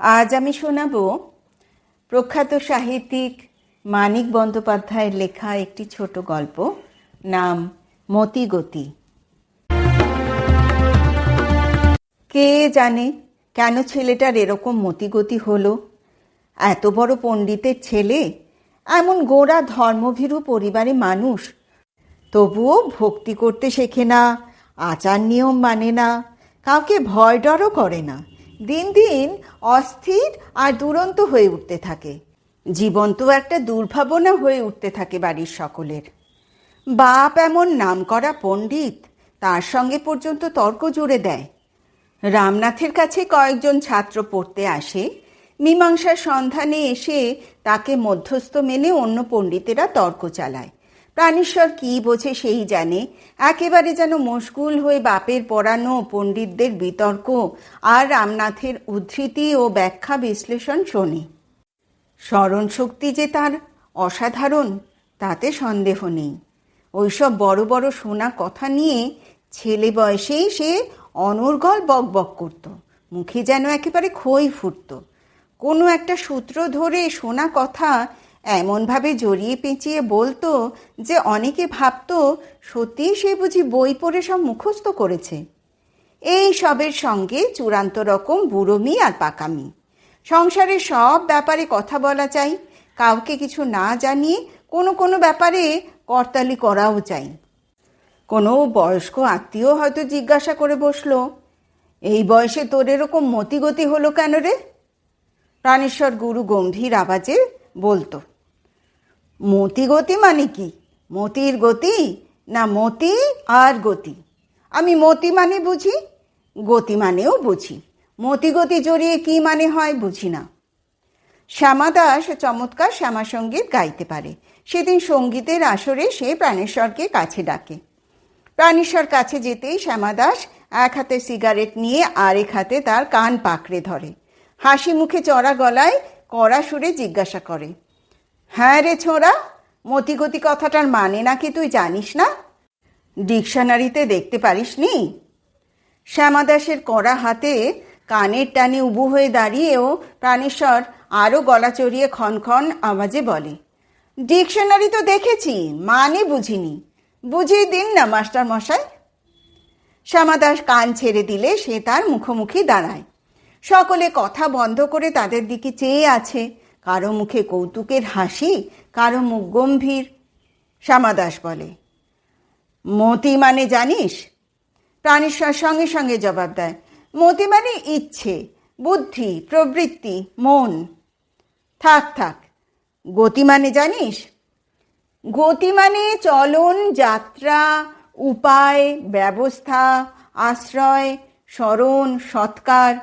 আজ আমি শোনাব প্রখ্যাত সাহিত্যিক মানিক বন্দ্যোপাধ্যায়ের লেখা একটি ছোট গল্প, নাম মতিগতি। কে জানে কেন ছেলেটার এরকম মতিগতি হলো? এত বড় পণ্ডিতের ছেলে, এমন গোড়া ধর্মভীরু পরিবারে মানুষ, তবুও ভক্তি করতে শেখে না, আচার নিয়ম মানে না, কাউকে ভয় ডরও করে না। দিন দিন অস্থির আর দুরন্ত হয়ে উঠতে থাকে। জীবন্ত একটা দুর্ভাবনা হয়ে উঠতে থাকে বাড়ির সকলের। বাপ এমন নামকরা পণ্ডিত, তার সঙ্গে পর্যন্ত তর্ক জুড়ে দেয়। রামনাথের কাছে কয়েকজন ছাত্র পড়তে আসে। মীমাংসার সন্ধানে এসে তাকে মধ্যস্থ মেনে অন্য পণ্ডিতেরা তর্ক চালায়। প্রাণেশ্বর কি বোঝে সেই জানে। একেবারে যেন মশগুল হয়ে বাপের পড়ানো পণ্ডিতদের বিতর্ক আর রামনাথের উদ্ধৃতি ও ব্যাখ্যা বিশ্লেষণ শোনে। স্মরণশক্তি যে তার অসাধারণ, তাতে সন্দেহ নেই। ওইসব বড় বড় শোনা কথা নিয়ে ছেলে বয়সেই সে অনর্গল বক বক করত। মুখে যেন একেবারে খই ফুটত। কোনো একটা সূত্র ধরে শোনা কথা এমনভাবে জড়িয়ে পেঁচিয়ে বলতো যে অনেকে ভাবতো সত্যিই সে বুঝি বই পড়ে সব মুখস্থ করেছে। এই সবের সঙ্গে চূড়ান্ত রকম বুড়োমি আর পাকামি সংসারের সব ব্যাপারে কথা বলা চাই, কাউকে কিছু না জানিয়ে কোনো কোনো ব্যাপারে করতালি করাও চাই। কোনো বয়স্ক আত্মীয় হয়তো জিজ্ঞাসা করে বসল, এই বয়সে তোর এরকম মতিগতি হলো কেন রে? প্রাণেশ্বর গুরু গম্ভীর আওয়াজে বলতো মতিগতি মানে কি? মতির গতি না মতি আর গতি? আমি মতি মানে বুঝি, গতি মানেও বুঝি। মতিগতি জড়িয়ে কি মানে হয় বুঝি না। শ্যামা দাস চমৎকার শ্যামা সংগীত গাইতে পারে। সেদিন সঙ্গীতের আসরে সে প্রাণেশ্বরকে কাছে ডাকে। প্রাণেশ্বর কাছে যেতেই শ্যামা দাস এক হাতে সিগারেট নিয়ে আরেক হাতে তার কান পাকড়ে ধরে। হাসি মুখে চড়া গলায় কড়া সুরে জিজ্ঞাসা করে হ্যাঁ রে ছোঁড়া, মতিগতি কথাটার মানে নাকি তুই জানিস না? ডিকশনারিতে দেখতে পারিস নি? শ্যামাদাসের কড়া হাতে কানের টানে উবু হয়ে দাঁড়িয়েও প্রাণেশ্বর আরও গলা চড়িয়ে ক্ষণ আওয়াজে বলে, ডিকশনারি তো দেখেছি মানে বুঝিনি। বুঝিয়ে দিন না মাস্টার মশাই শ্যামাদাস কান ছেড়ে দিলে সে তার মুখোমুখি দাঁড়ায়। সকলে কথা বন্ধ করে তাদের দিকে চেয়ে আছে। কারও মুখে কৌতুকের হাসি, কারও মুখ গম্ভীর শ্যামাদাস বলে। মতি মানে জানিস? প্রাণেশ্বর সঙ্গে সঙ্গে জবাব দেয়। মতি মানে ইচ্ছে, বুদ্ধি, প্রবৃত্তি, মন। থাক থাক। গতি মানে জানিস? গতি মানে চলন, যাত্রা, উপায়, ব্যবস্থা, আশ্রয়, স্মরণ, সৎকার।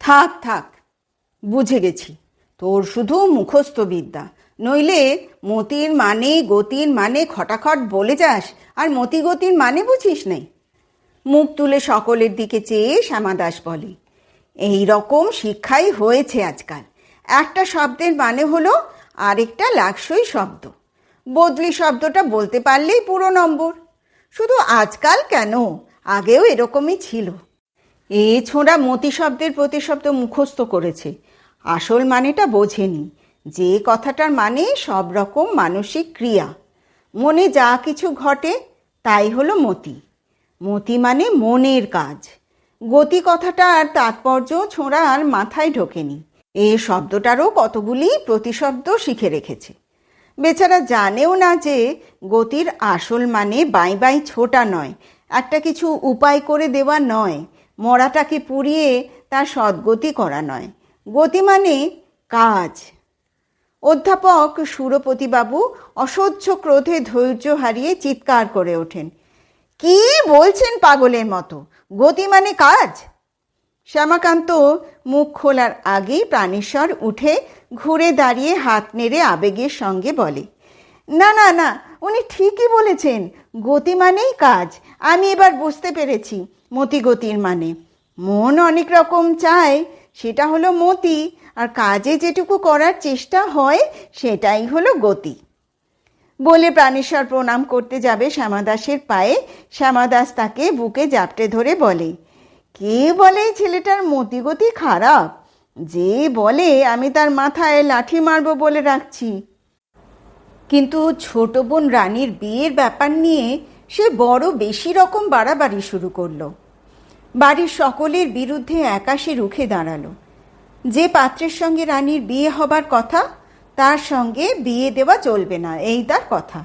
থাক থাক। বুঝে গেছি। তোর শুধু মুখস্থ বিদ্যা নইলে মতির মানে গতির মানে খটাখট বলে যাস, আর মতি গতির মানে বুঝিস নাই। মুখ তুলে সকলের দিকে চেয়ে শ্যামাদাস বলে, এই রকম শিক্ষাই হয়েছে আজকাল। একটা শব্দের মানে হলো আরেকটা লাকসই শব্দ। বদলি শব্দটা বলতে পারলেই পুরো নম্বর। শুধু আজকাল কেন? আগেও এরকমই ছিল। এ ছোঁড়া মতি শব্দের প্রতিশব্দ মুখস্থ করেছে। আসল মানেটা বোঝেনি। যে কথাটার মানে সব রকম মানসিক ক্রিয়া। মনে যা কিছু ঘটে, তাই হলো মতি। মতি মানে মনের কাজ। গতি কথাটার তাৎপর্য ছোঁড়ার মাথায় ঢোকেনি। এ শব্দটারও কতগুলি প্রতিশব্দ শিখে রেখেছে। বেচারা জানেও না যে গতির আসল মানে বাই বাই ছোটা নয়, একটা কিছু উপায় করে দেওয়া নয়, মরাটাকে পুড়িয়ে তার সদ্গতি করা নয়। গতি মানে কাজ। অধ্যাপক সুরপতিবাবু অসহ্য ক্রোধে ধৈর্য হারিয়ে চিৎকার করে ওঠেন। কি বলছেন পাগলের মতো? গতি মানে কাজ? শ্যামাকান্ত মুখ খোলার আগেই প্রাণেশ্বর উঠে ঘুরে দাঁড়িয়ে হাত নেড়ে আবেগের সঙ্গে বলে, না না না, উনি ঠিকই বলেছেন, গতি মানেই কাজ। আমি এবার বুঝতে পেরেছি মতিগতির মানে। মন অনেক রকম চায় সেটা হলো মতি। আর কাজে যেটুকু করার চেষ্টা হয়, সেটাই হলো গতি। বলে প্রাণেশ্বর প্রণাম করতে যাবে শ্যামাদাসের পায়ে। শ্যামাদাস তাকে বুকে জাপটে ধরে বলে, কে বলে ছেলেটার মতিগতি খারাপ? যে বলে, আমি তার মাথায় লাঠি মারবো বলে রাখছি। কিন্তু ছোট বোন রানীর বিয়ের ব্যাপার নিয়ে সে বড় বেশি রকম বাড়াবাড়ি শুরু করল। বাড়ির সকলের বিরুদ্ধে একাশে রুখে দাঁড়াল। যে পাত্রের সঙ্গে রানীর বিয়ে হবার কথা, তার সঙ্গে বিয়ে দেওয়া চলবে না, এই তার কথা।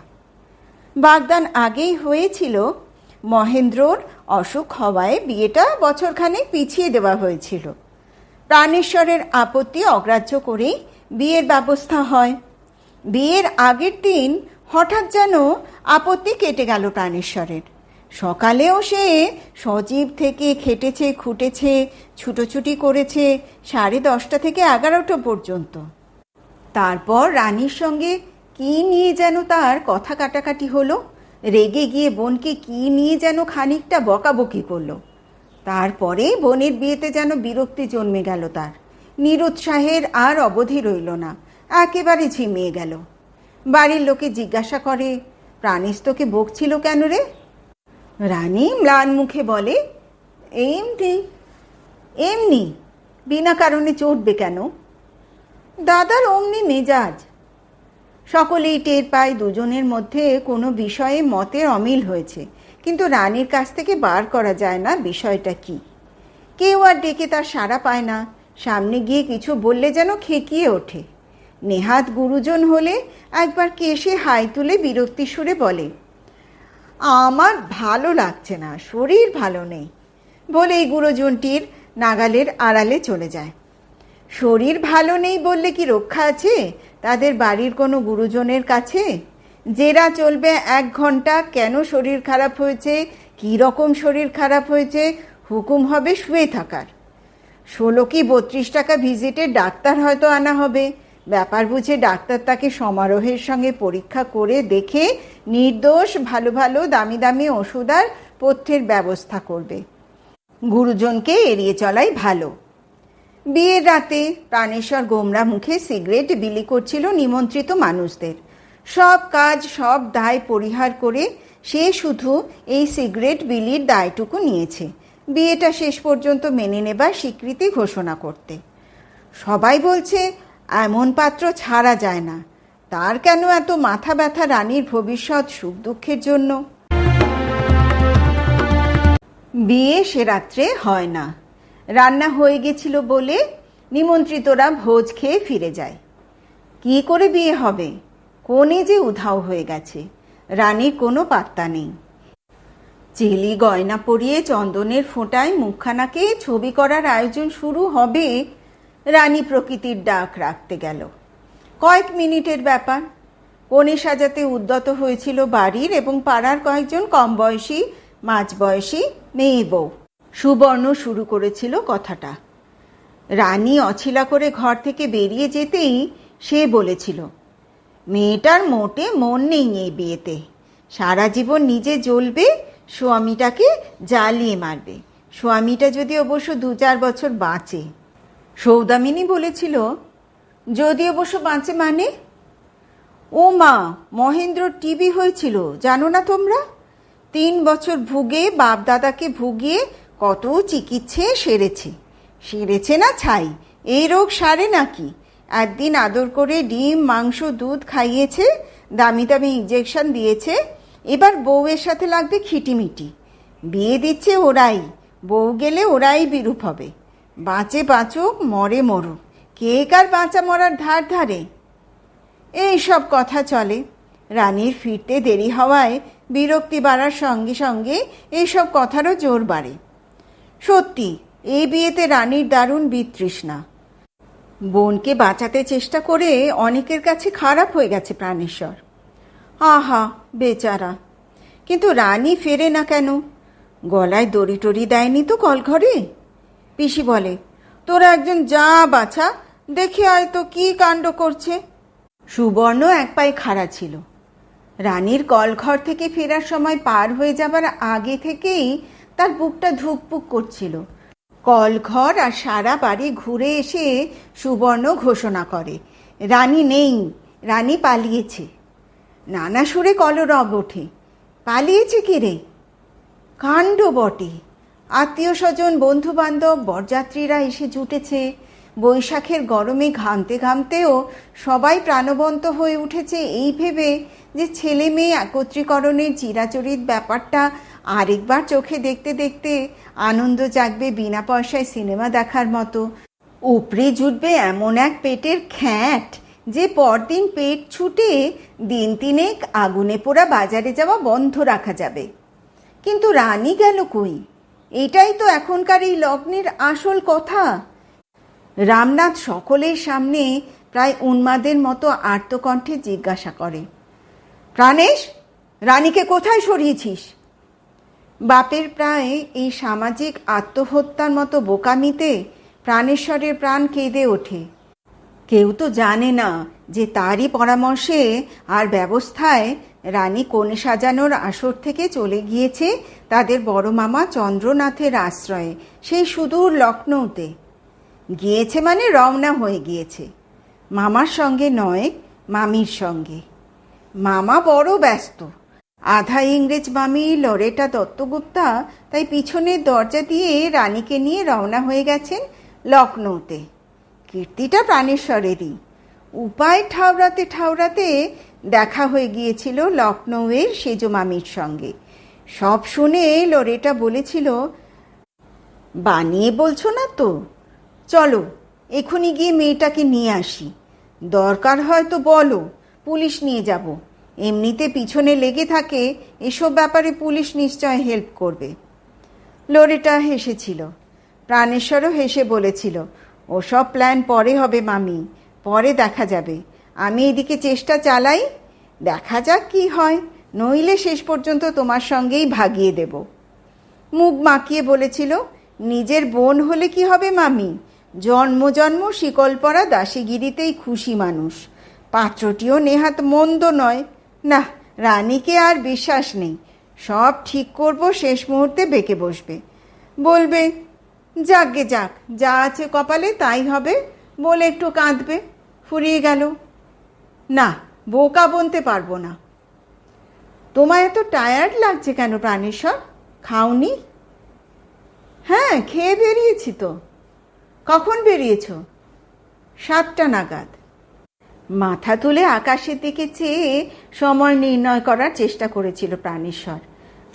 বাগদান আগেই হয়েছিল, মহেন্দ্রর অসুখ হওয়ায় বিয়েটা বছরখানেক পিছিয়ে দেওয়া হয়েছিল। প্রাণেশ্বরের আপত্তি অগ্রাহ্য করেই বিয়ের ব্যবস্থা হয়। বিয়ের আগের দিন হঠাৎ যেন আপত্তি কেটে গেল প্রাণেশ্বরের। সকালেও সে সজীব থেকে খেটেছে, খুটেছে, ছুটোছুটি করেছে সাড়ে দশটা থেকে এগারোটা পর্যন্ত। তারপর রানীর সঙ্গে কি নিয়ে যেন তার কথা কাটাকাটি হলো, রেগে গিয়ে বোনকে কি নিয়ে যেন খানিকটা বকাবকি করল। তারপরে বোনের বিয়েতে যেন বিরক্তি জন্মে গেল তার। নিরুৎসাহের আর অবধি রইল না, একেবারে ঝিমিয়ে গেল। বাড়ির লোকে জিজ্ঞাসা করে, প্রাণেশ তোকে বকছিল কেন রে? রানী ম্লান মুখে বলে, এমনি এমনি, বিনা কারণে চটবে কেন? দাদার অমনি মেজাজ। সকলেই টের পায় দুজনের মধ্যে কোনো বিষয়ে মতের অমিল হয়েছে। কিন্তু রানীর কাছ থেকে বার করা যায় না বিষয়টা কি। কেউ আর ডেকে তার সাড়া পায় না। সামনে গিয়ে কিছু বললে যেন খেকিয়ে ওঠে। নেহাত গুরুজন হলে একবার কেশে হাই তুলে বিরক্তি সুরে বলে আমার ভালো লাগছে না, শরীর ভালো নেই। বলে এই গুরুজনটির নাগালের আড়ালে চলে যায়। শরীর ভালো নেই বললে কি রক্ষা আছে? তাদের বাড়ির কোনো গুরুজনের কাছে? জেরা চলবে এক ঘণ্টা, কেন শরীর খারাপ হয়েছে? কী রকম শরীর খারাপ হয়েছে? হুকুম হবে শুয়ে থাকার। ষোলো কি বত্রিশ টাকা ভিজিটে ডাক্তার হয়তো আনা হবে। ব্যাপার বুঝে ডাক্তার তাকে সমারোহের সঙ্গে পরীক্ষা করে দেখে নির্দোষ, ভালো ভালো, দামি দামি ওষুধ আর পথ্যের ব্যবস্থা করবে। গুরুজনকে এড়িয়ে চলাই ভালো। বিয়ের রাতে প্রাণেশ্বর গোমরা মুখে সিগারেট বিলি করছিল নিমন্ত্রিত মানুষদের। সব কাজ, সব দায় পরিহার করে সে শুধু এই সিগারেট বিলির দায়টুকু নিয়েছে। বিয়েটা শেষ পর্যন্ত মেনে নেবার স্বীকৃতি ঘোষণা করতে। সবাই বলছে এমন পাত্র ছাড়া যায় না। তার কেন এত মাথা ব্যথা রানীর ভবিষ্যৎ সুখ দুঃখের জন্য? বিয়ে সে রাত্রে হয় না। রান্না হয়ে গেছিল বলে নিমন্ত্রিতরা ভোজ খেয়ে ফিরে যায়। কি করে বিয়ে হবে? কোণে যে উধাও হয়ে গেছে। রানীর কোনো পাত্তা নেই। চেলি গয়না পরিয়ে চন্দনের ফোঁটায় মুখখানাকে ছবি করার আয়োজন শুরু হবে রানী প্রকৃতির ডাক রাখতে গেল। কয়েক মিনিটের ব্যাপার। কনে সাজাতে উদ্যত হয়েছিল বাড়ির এবং পাড়ার কয়েকজন কম বয়সী মাঝ বয়সী মেয়ে বউ। সুবর্ণ শুরু করেছিল কথাটা। রানী অছিলা করে ঘর থেকে বেরিয়ে যেতেই সে বলেছিল, মেয়েটার মোটে মন নেই এই বিয়েতে। সারা জীবন নিজে জ্বলবে, স্বামীটাকে জ্বালিয়ে মারবে। স্বামীটা যদি অবশ্য দু চার বছর বাঁচে। সৌদামিনী বলেছিল যদি অবশ্য বাঁচে মানে? ও মা মহেন্দ্র টিবি হয়েছিল, জানো না তোমরা? তিন বছর ভুগে বাপ দাদাকে ভুগিয়ে কত চিকিৎসে সেরেছে। সেরেছে না ছাই এই রোগ সারে নাকি? একদিন আদর করে ডিম, মাংস, দুধ খাইয়েছে, দামি দামি ইঞ্জেকশন দিয়েছে, এবার বউয়ের সাথে লাগবে খিটিমিটি। বিয়ে দিচ্ছে ওরাই, বউ গেলে ওরাই বিরূপ হবে। বাঁচে বাঁচুক, মরে মরুক। কে কার বাঁচা মরার ধার ধারে। এই সব কথা চলে। রানীর ফিরতে দেরি হওয়ায় বিরক্তি বাড়ার সঙ্গে সঙ্গে এইসব কথারও জোর বাড়ে। সত্যি এই বিয়েতে রানীর দারুণ বিতৃষ্ণা। বোনকে বাঁচাতে চেষ্টা করে অনেকের কাছে খারাপ হয়ে গেছে প্রাণেশ্বর। আহা, বেচারা। কিন্তু রানী ফেরে না কেন? গলায় দড়ি টড়ি দেয়নি তো কলঘরে? পিসি বলে, তোরা একজন যা বাছা, দেখে আয় তো কি কাণ্ড করছে? সুবর্ণ এক পায়ে খাড়া ছিল। রানীর কলঘর থেকে ফেরার সময় পার হয়ে যাবার আগে থেকেই তার বুকটা ধুকপুক করছিল। কলঘর আর সারা বাড়ি ঘুরে এসে সুবর্ণ ঘোষণা করে, রানী নেই, রানী পালিয়েছে। নানা সুরে কলরব ওঠে, পালিয়েছে কি রে? কাণ্ড বটে। আত্মীয় স্বজন বন্ধু বান্ধব বরযাত্রীরা এসে জুটেছে। বৈশাখের গরমে ঘামতে ঘামতেও সবাই প্রাণবন্ত হয়ে উঠেছে এই ভেবে যে ছেলে মেয়ে একত্রীকরণের চিরাচরিত ব্যাপারটা আরেকবার চোখে দেখতে দেখতে আনন্দ জাগবে বিনা পয়সায় সিনেমা দেখার মতো। উপরে জুটবে এমন এক পেটের খ্যাট যে পরদিন পেট ছুটে দিন তিনেক আগুনে পোড়া বাজারে যাওয়া বন্ধ রাখা যাবে। কিন্তু রানী গেল কই? এটাই তো এখনকার এই লগ্নের আসল কথা। রামনাথ সকলের সামনে প্রায় উন্মাদের মতো আর্তকণ্ঠে জিজ্ঞাসা করে, প্রাণেশ, রানীকে কোথায় সরিয়েছিস? বাপের প্রায় এই সামাজিক আত্মহত্যার মতো বোকামিতে প্রাণেশ্বরের প্রাণ কেঁদে ওঠে। কেউ তো জানে না যে তারই পরামর্শে আর ব্যবস্থায় রানী কনে সাজানোর আসর থেকে চলে গিয়েছে তাদের বড় মামা চন্দ্রনাথের আশ্রয়ে, সেই সুদূর লখনৌতে। গিয়েছে মানে রওনা হয়ে গিয়েছে। মামার সঙ্গে নয়, মামির সঙ্গে। মামা বড় ব্যস্ত। আধা ইংরেজ মামি লরেটা দত্তগুপ্তা তাই পিছনের দরজা দিয়ে রানীকে নিয়ে রওনা হয়ে গেছেন লখনৌতে। কীর্তিটা প্রাণেশ্বরেরই উপায় ঠাউরাতে ঠাউরাতে দেখা হয়ে গিয়েছিল লখনৌয়ের সেজ মামির সঙ্গে। সব শুনে লরেটা বলেছিল, বানিয়ে বলছো না তো? চলো এখনই গিয়ে মেয়েটাকে নিয়ে আসি। দরকার হয় তো বলো, পুলিশ নিয়ে যাব। এমনিতে পিছনে লেগে থাকে, এসব ব্যাপারে পুলিশ নিশ্চয় হেল্প করবে। লোরেটা হেসেছিল। প্রাণেশ্বরও হেসে বলেছিল, ওসব প্ল্যান পরে হবে মামি, পরে দেখা যাবে। আমি এদিকে চেষ্টা চালাই, দেখা যাক কি হয়, নইলে শেষ পর্যন্ত তোমার সঙ্গেই ভাগিয়ে দেব। মুখ মাখিয়ে বলেছিল, নিজের বোন হলে কি হবে মামি? জন্ম জন্ম শিকল পরা দাসীগিরিতেই খুশি মানুষ। পাত্রটিও নেহাত মন্দ নয়। না, রানীকে আর বিশ্বাস নেই। সব ঠিক করব, শেষ মুহূর্তে বেঁকে বসবে। বলবে যাকগে যাক, যা আছে কপালে তাই হবে। বলে একটু কাঁদবে। ফুরিয়ে গেল। না, বোকা বনতে পারব না। তোমায় এত টায়ার্ড লাগছে কেন প্রাণেশ্বর? খাওনি? হ্যাঁ খেয়ে বেরিয়েছি তো। কখন বেরিয়েছ? সাতটা নাগাদ। মাথা তুলে আকাশের দিকে চেয়ে সময় নির্ণয় করার চেষ্টা করেছিল প্রাণেশ্বর।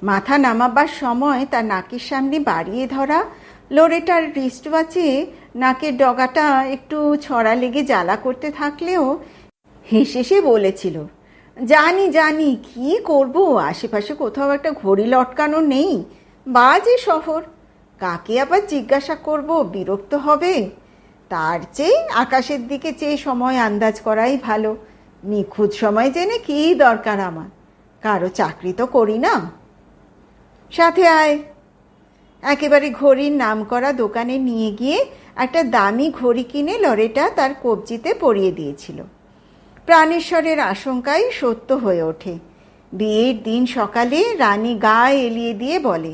মাথা নামাবার সময় তার নাকের সামনে বাড়িয়ে ধরা, লোরেটার রিস্ট ওয়াচে নাকের ডগাটা একটু ছড়া লেগে জ্বালা করতে থাকলেও হেসে সে বলেছিল, জানি জানি, কি করব? আশেপাশে কোথাও একটা ঘড়ি লটকানো নেই। বাজে শহর। কাকে আবার জিজ্ঞাসা করব? বিরক্ত হবে। তার চেয়ে আকাশের দিকে চেয়ে সময় আন্দাজ করাই ভালো। নিখুঁত সময় জেনে কী দরকার আমার? কারও চাকরি তো করি না। সাথে আয়। একেবারে ঘড়ির নাম করা দোকানে নিয়ে গিয়ে একটা দামি ঘড়ি কিনে লরেটা তার কবজিতে পরিয়ে দিয়েছিল। প্রাণেশ্বরের আশঙ্কাই সত্য হয়ে ওঠে। বিয়ের দিন সকালে রানী গা এলিয়ে দিয়ে বলে,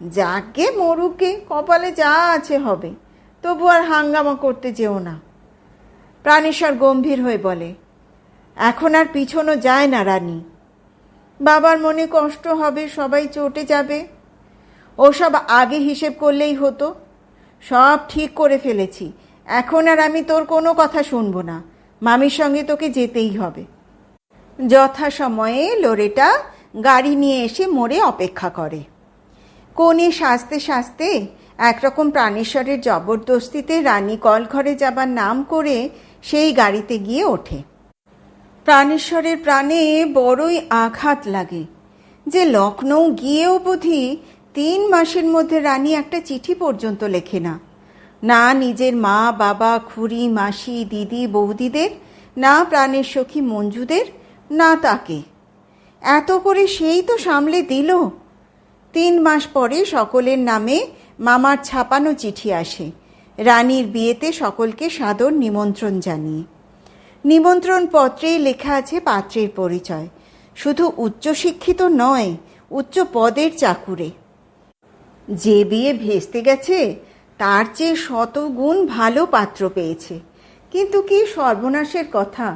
যাকে মরুকে কপালে যা আছে হবে, তবু আর হাঙ্গামা করতে যেও না। প্রাণেশ্বর গম্ভীর হয়ে বলে, এখন আর পিছনও যায় না রানী। বাবার মনে কষ্ট হবে, সবাই চটে যাবে। ওসব আগে হিসেব করলেই হতো। সব ঠিক করে ফেলেছি। এখন আর আমি তোর কোনো কথা শুনব না। মামির সঙ্গে তোকে যেতেই হবে। যথাসময়ে লোরেটা গাড়ি নিয়ে এসে মোড়ে অপেক্ষা করে। কোণে সাজতে সাজতে একরকম প্রাণেশ্বরের জবরদস্তিতে রানী কলঘরে যাবার নাম করে সেই গাড়িতে গিয়ে ওঠে। প্রাণেশ্বরের প্রাণে বড়ই আঘাত লাগে যে লখনৌ গিয়েও বুঝি তিন মাসের মধ্যে রানী একটা চিঠি পর্যন্ত লেখে না। না নিজের মা, বাবা, খুড়ি, মাসি, দিদি, বৌদিদের, না প্রাণের সখী মঞ্জুদের, না তাকে। এত করে সেই তো সামলে দিল। তিন মাস পরে সকলের নামে মামার ছাপানো চিঠি আসে। রানীর বিয়েতে সকলকে সাদর নিমন্ত্রণ জানিয়ে। নিমন্ত্রণ পত্রেই লেখা আছে পাত্রের পরিচয়। শুধু উচ্চশিক্ষিত নয় উচ্চ পদের চাকুরে। যে বিয়ে ভেস্তে গেছে তার চেয়ে শত গুণ ভালো পাত্র পেয়েছে। কিন্তু কি সর্বনাশের কথা?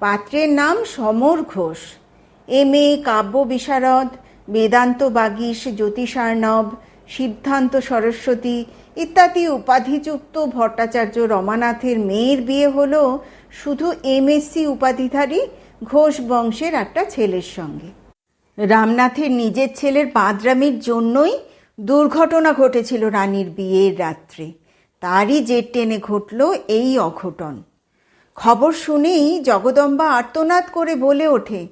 পাত্রের নাম সমর ঘোষ। এম এ কাব্য বিশারদ, বেদান্ত বাগীশ, জ্যোতিষার্ণব, সিদ্ধান্ত সরস্বতী ইত্যাদি উপাধিযুক্ত ভট্টাচার্য রমানাথের মেয়ের বিয়ে হলো শুধু এমএসসি উপাধিধারী ঘোষ বংশের একটা ছেলের সঙ্গে। রামনাথের নিজের ছেলের বাদরামির জন্যই দুর্ঘটনা ঘটেছিল রানীর বিয়ের রাত্রে। তারই জের টেনে ঘটল এই অঘটন। খবর শুনেই জগদম্বা আর্তনাদ করে বলে ওঠে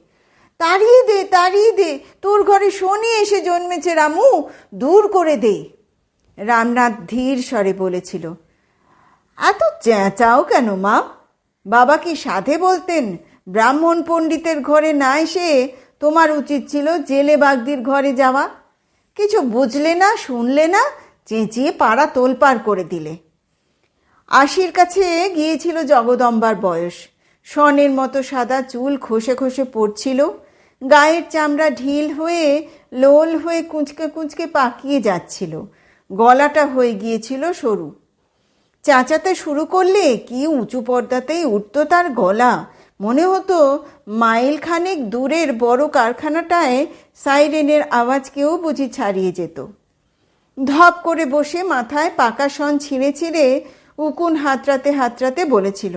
তাড়িয়ে দে তাড়িয়ে দে, তোর ঘরে শনি এসে জন্মেছে রামু, দূর করে দে। রামনাথ ধীর স্বরে বলেছিল, এত চেঁচাও কেন মা? বাবা কি সাধে বলতেন, ব্রাহ্মণ পণ্ডিতের ঘরে না এসে তোমার উচিত ছিল জেলে বাগদির ঘরে যাওয়া? কিছু বুঝলে না, শুনলে না, চেঁচিয়ে পাড়া তোলপাড় করে দিলে। আশির কাছে গিয়েছিল জগদম্বার বয়স। স্বর্ণের মতো সাদা চুল খসে খসে পড়ছিল। গায়ের চামড়া ঢিল হয়ে, লোল হয়ে কুঁচকে কুঁচকে পাকিয়ে যাচ্ছিল। গলাটা হয়ে গিয়েছিল সরু। চাচাতে শুরু করলে কি উঁচু পর্দাতেই উঠত তার গলা। মনে হতো মাইল খানেক দূরের বড় কারখানাটায় সাইরেনের আওয়াজকেও বুঝি ছাড়িয়ে যেত। ধপ করে বসে মাথায় পাকা সন ছিঁড়ে ছিঁড়ে উকুন হাতড়াতে হাতড়াতে বলেছিল,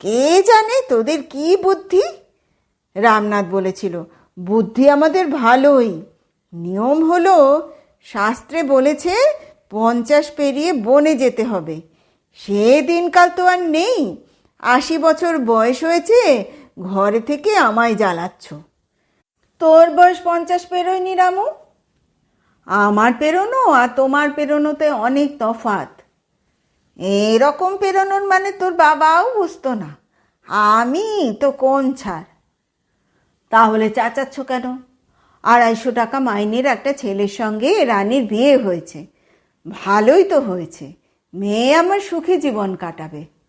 কে জানে তোদের কি বুদ্ধি? রামনাথ বলেছিল, বুদ্ধি আমাদের ভালোই। নিয়ম হলো, শাস্ত্রে বলেছে পঞ্চাশ পেরিয়ে বনে যেতে হবে। সে দিনকাল তো আর নেই। আশি বছর বয়স হয়েছে, ঘরে থেকে আমায় জ্বালাচ্ছ। তোর বয়স পঞ্চাশ পেরোয়নি রামু? আমার পেরোনো আর তোমার পেরোনোতে অনেক তফাত। এরকম পেরোনোর মানে তোর বাবাও বুঝতো না। আমি তো কোন ছাড় তাহলে চাচাচ্ছ কেন? আড়াইশো টাকা মাইনের একটা ছেলের সঙ্গে রানীর বিয়ে হয়েছে। ভালোই তো হয়েছে। মেয়ে আমার সুখে জীবন কাটাবে।